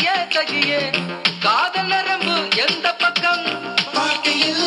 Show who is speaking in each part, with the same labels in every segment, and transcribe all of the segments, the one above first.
Speaker 1: தகியே தகியே காதல் நரம்பு எந்த பக்கம்?
Speaker 2: பாட்டியில்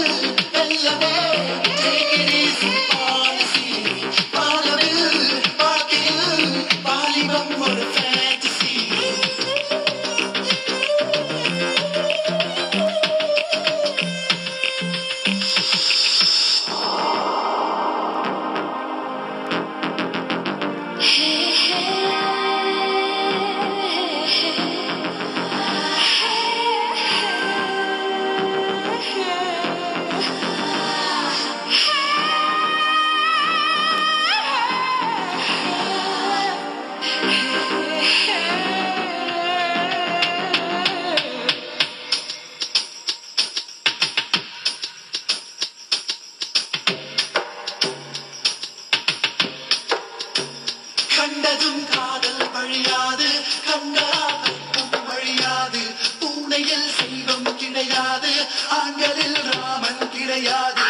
Speaker 2: என்றும் காதல் வழியாது. கண்களால் வழியாது. பூனையில் செல்வம் கிடையாது. ஆண்களில் ராமன் கிடையாது.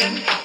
Speaker 2: lying.